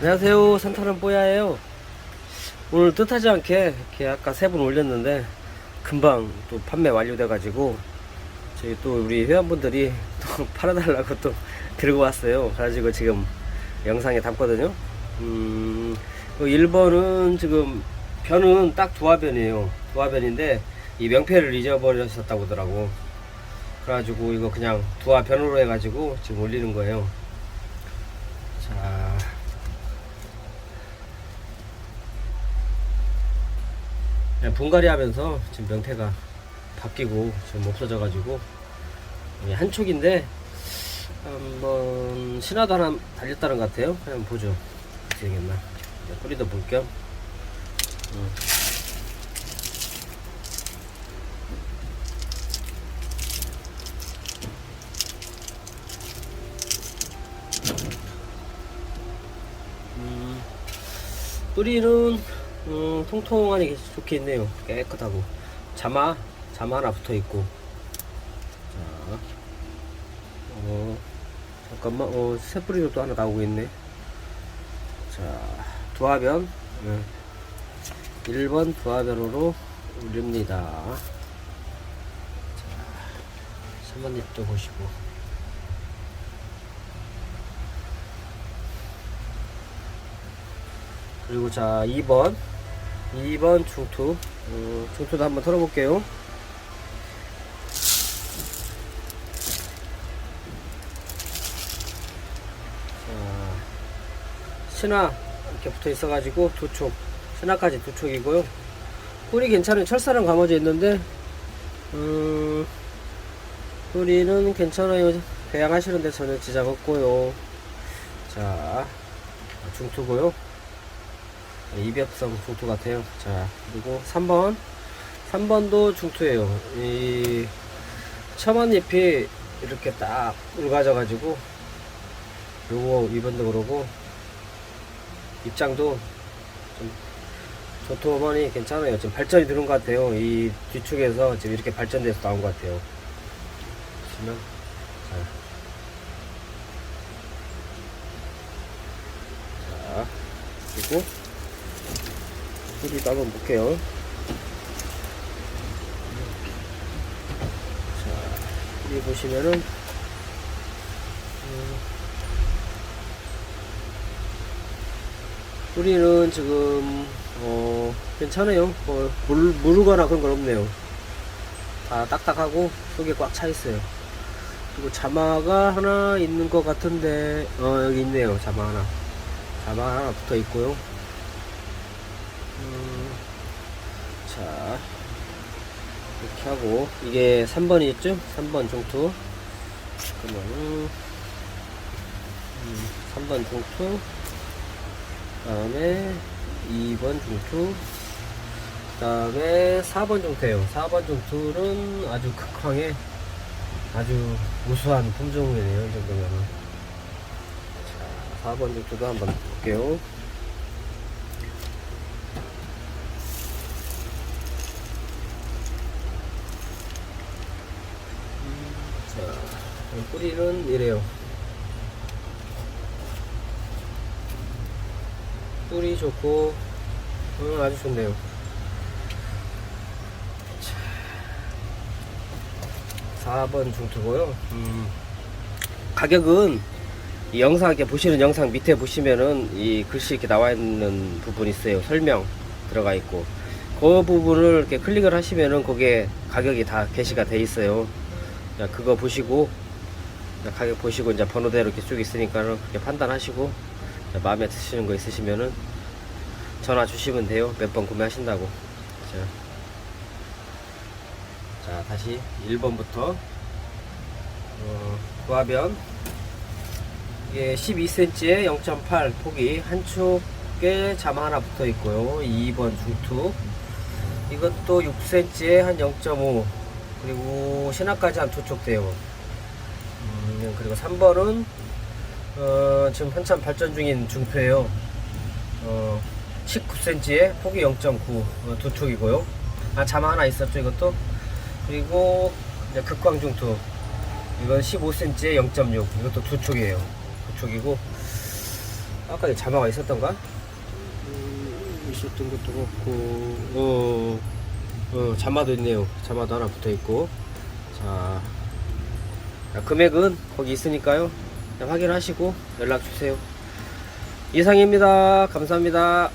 안녕하세요. 산타는 뽀야예요. 오늘 뜻하지 않게 이렇게 아까 세 분 올렸는데 금방 또 판매 완료돼 가지고 저희 또 우리 회원분들이 또 팔아달라고 또 들고 왔어요. 그래가지고 지금 영상에 담거든요. 음, 1번은 지금 변은 딱 두화변이에요. 두화변인데 이 명패를 잊어버리셨다고 하더라고. 그래가지고 이거 그냥 두화변으로 해가지고 지금 올리는 거예요. 자. 그냥 분갈이 하면서 지금 명태가 바뀌고 지금 없어져가지고 한 촉인데 한번 신화도 하나 달렸다는 것 같아요. 그냥 보죠. 어떻게 되겠나. 뿌리도 볼 겸. 음. 음, 뿌리는 음, 통통하니 좋게 있네요. 깨끗하고 자마 자마 하나 붙어 있고. 자, 어, 잠깐만, 어, 새 뿌리도 또 하나 나오고 있네. 자, 두화변. 네. 1번 두화변으로 올립니다. 자, 선반잎도 보시고. 그리고 자 2번 2번 중투. 어, 중투도 한번 털어볼게요. 자 신화 이렇게 붙어 있어 가지고 두촉 신화까지 두 촉이고요. 뿌리 괜찮은 철사랑 감아져 있는데 음, 뿌리는 괜찮아요. 배양하시는데 전혀 지장 없고요. 자 중투고요 이벽성 중투 같아요. 자, 그리고 3번. 3번도 중투예요. 이 첨언잎이 이렇게 딱 굵어져가지고 요거 2번도 그러고 입장도 좀 조토머니 괜찮아요. 지금 발전이 들은 것 같아요. 이 뒤축에서 지금 이렇게 발전돼서 나온 것 같아요. 보시면 자, 자 그리고 뿌리도 한번 볼게요. 자, 여기 보시면은, 음, 뿌리는 지금, 어, 괜찮아요. 어, 물, 무르거나 그런 건 없네요. 다 딱딱하고 속에 꽉 차 있어요. 그리고 자마가 하나 있는 것 같은데, 어, 여기 있네요. 자마 하나. 자마 하나 붙어 있고요. 음, 자 이렇게 하고 이게 3번이 있죠? 3번 중투? 그러면은 음, 3번 중투 다음에 2번 중투 그 다음에 4번 중투예요. 4번 중투는 아주 극황의 아주 우수한 품종이네요 이 정도면은. 자 4번 중투도 한번 볼게요 자, 뿌리는 이래요. 뿌리 좋고, 음, 아주 좋네요. 자, 4번 중투고요. 음, 가격은 이 영상 이렇게 보시는 영상 밑에 보시면은 이 글씨 이렇게 나와 있는 부분 있어요. 설명 들어가 있고. 그 부분을 이렇게 클릭을 하시면은 거기에 가격이 다 게시가 돼 있어요. 자, 그거 보시고 자, 가격 보시고 이제 번호대로 이렇게 쭉 있으니까는 그렇게 판단하시고 자, 마음에 드시는 거 있으시면은 전화 주시면 돼요. 몇 번 구매하신다고. 자, 자 다시 1번부터 어, 구하변 이게 12cm에 0.8 폭이 한쪽에 자마 하나 붙어 있고요. 2번 중투 이것도 6cm에 한 0.5 그리고 신화까지 한 두 쪽 돼요. 음, 그리고 3번은 어, 지금 한참 발전 중인 중표예요. 어, 19cm에 폭이 0.9 어, 두 촉이고요. 아 자마 하나 있었죠 이것도. 그리고 이제 극광 중투 이건 15cm에 0.6 이것도 두 촉이에요. 두 촉이고 아까 이 자마가 있었던가? 음, 있었던 것도 같고 어, 어 자마도 있네요 자마도 하나 붙어 있고 자 자, 금액은 거기 있으니까요. 확인하시고 연락 주세요. 이상입니다. 감사합니다